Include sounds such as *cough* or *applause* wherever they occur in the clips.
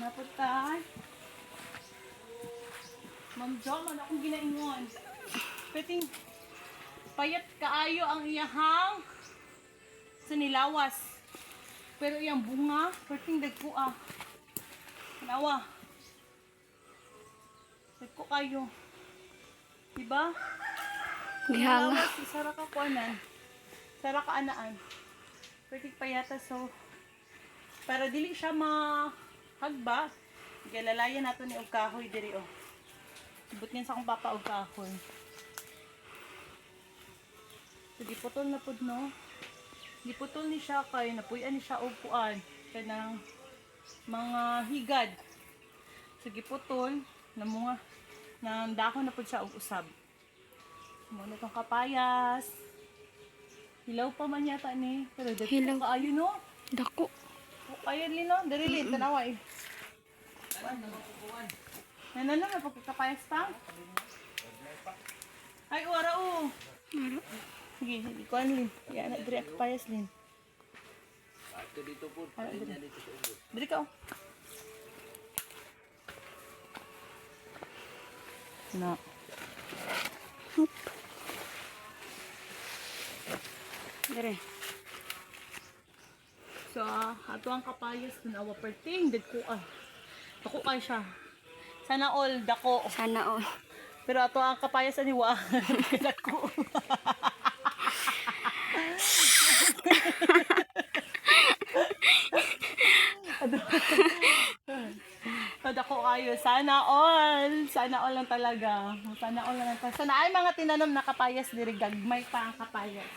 Napunta. Ma'am Jo, man akong ginaingon. Peting, payat kaayo ang iyahang sa nilawas. Pero iyang bunga, peting dagko ah. Nawa. Dagko kayo. Diba? Gihanga. Nilawas, Sara ka kuanan. Sara ka anaan. Peting payata so para dili siya mahagba, galalayan nato ni og kahoy diri oh. Ibot niyan sa akong papa og kahoy. So, giputol na pud no. Giputol ni siya kay napuy-an ni siya og kuan kanang mga higad. So giputol na mga na dako na pud siya og usab. Mo na tong kapayas. Hilaw pa man yata ni. Pero dito Hilaw. kaayo no. Dako. Ayun lino, dali lin, tanawa eh. Nana na, may pagkakapayas pa? Ay, ora o. Sige, ikuan lin. Yan na, diri ako payas lin. Ara, diri. Diri ka oh. Na. Dire. So, ato ang kapayas dun awa perting, did ko ah. Dako kay siya. Sana all dako. Sana all. Pero ato ang kapayas ani wa. *laughs* Dako. Dako kayo. Sana all. Sana all lang talaga. Sana all lang talaga. Sana ay mga tinanom na kapayas diri gagmay pa ang kapayas.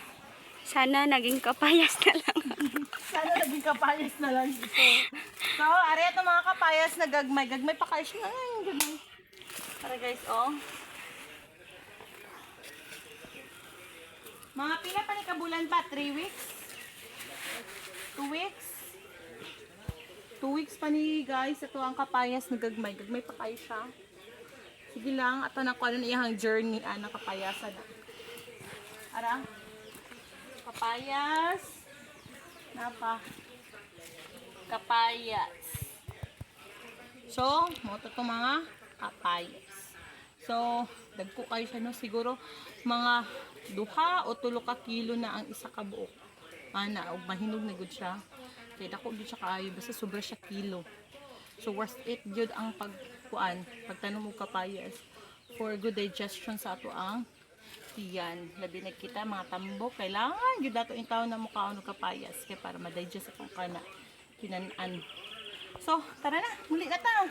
Sana naging kapayas na lang. *laughs* Sana naging kapayas na lang ito. So, ari ito mga kapayas na gagmay. Gagmay pa kayo siya. Ay, gagmay. Para guys, oh. Mga pila pa ni kabulan pa? 3 weeks? 2 weeks? 2 weeks pa ni guys. Ito ang kapayas na gagmay. Gagmay pa kayo siya. Sige lang. At ano ko ano na iyang journey. Ah, na. Ara? Kapayas. Napa. Kapayas. So, mo to mga kapayas. So, dagko kayo siya no siguro mga duha o tulo ka kilo na ang isa ka buok. Ana, og mahinog na gud siya. Kay dako gud siya kaayo basta sobra siya kilo. So worth it jud ang pagkuan, pagtanom og kapayas for good digestion sa ato ang tiyan. Labi na kita mga tambok kailangan jud dato in taon na mo kaon og kapayas kay para ma-digest atong kana kinanan. So, tara na, muli na ta.